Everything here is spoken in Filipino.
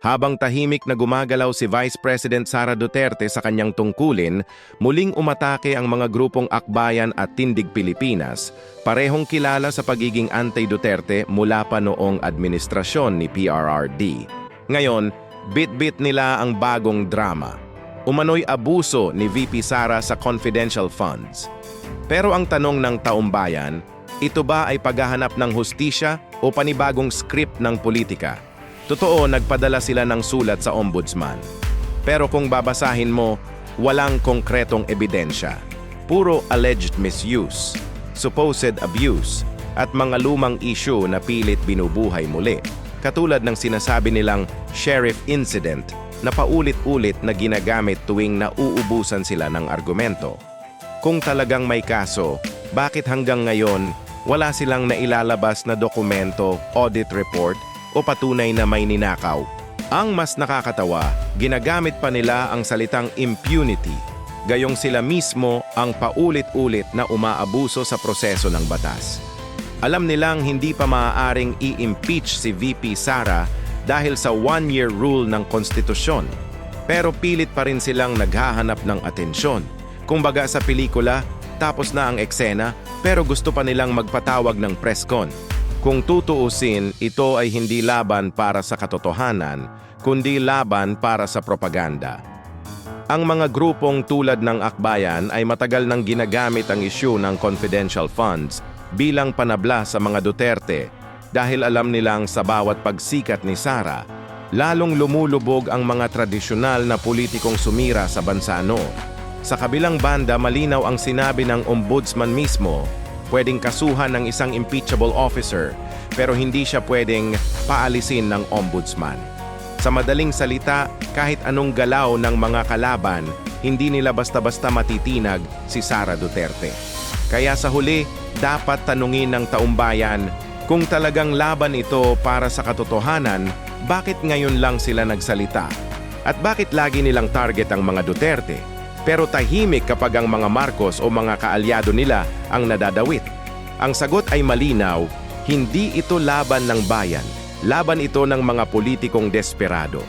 Habang tahimik na gumagalaw si Vice President Sara Duterte sa kanyang tungkulin, muling umatake ang mga grupong Akbayan at Tindig Pilipinas, parehong kilala sa pagiging anti-Duterte mula pa noong administrasyon ni PRRD. Ngayon, bit-bit nila ang bagong drama. Umano'y abuso ni VP Sara sa confidential funds. Pero ang tanong ng taumbayan, ito ba ay paghahanap ng hustisya o panibagong script ng politika? Totoo, nagpadala sila ng sulat sa ombudsman. Pero kung babasahin mo, walang konkretong ebidensya. Puro alleged misuse, supposed abuse, at mga lumang issue na pilit binubuhay muli. Katulad ng sinasabi nilang sheriff incident na paulit-ulit na ginagamit tuwing nauubusan sila ng argumento. Kung talagang may kaso, bakit hanggang ngayon wala silang nailalabas na dokumento, audit report o patunay na may ninakaw? Ang mas nakakatawa, ginagamit pa nila ang salitang impunity, gayong sila mismo ang paulit-ulit na umaabuso sa proseso ng batas. Alam nilang hindi pa maaaring i-impeach si VP Sara dahil sa one-year rule ng konstitusyon. Pero pilit pa rin silang naghahanap ng atensyon. Kumbaga sa pelikula, tapos na ang eksena pero gusto pa nilang magpatawag ng press con. Kung tutuusin, ito ay hindi laban para sa katotohanan, kundi laban para sa propaganda. Ang mga grupong tulad ng Akbayan ay matagal nang ginagamit ang isyu ng confidential funds bilang panabla sa mga Duterte dahil alam nilang sa bawat pagsikat ni Sara, lalong lumulubog ang mga tradisyonal na politikong sumira sa bansa noon. Sa kabilang banda, malinaw ang sinabi ng ombudsman mismo, pwedeng kasuhan ng isang impeachable officer pero hindi siya pwedeng paalisin ng ombudsman. Sa madaling salita, kahit anong galaw ng mga kalaban, hindi nila basta-basta matitinag si Sara Duterte. Kaya sa huli, dapat tanungin ng taumbayan kung talagang laban ito para sa katotohanan, bakit ngayon lang sila nagsalita? At bakit lagi nilang target ang mga Duterte? Pero tahimik kapag ang mga Marcos o mga kaalyado nila ang nadadawit. Ang sagot ay malinaw, hindi ito laban ng bayan. Laban ito ng mga politikong desperado.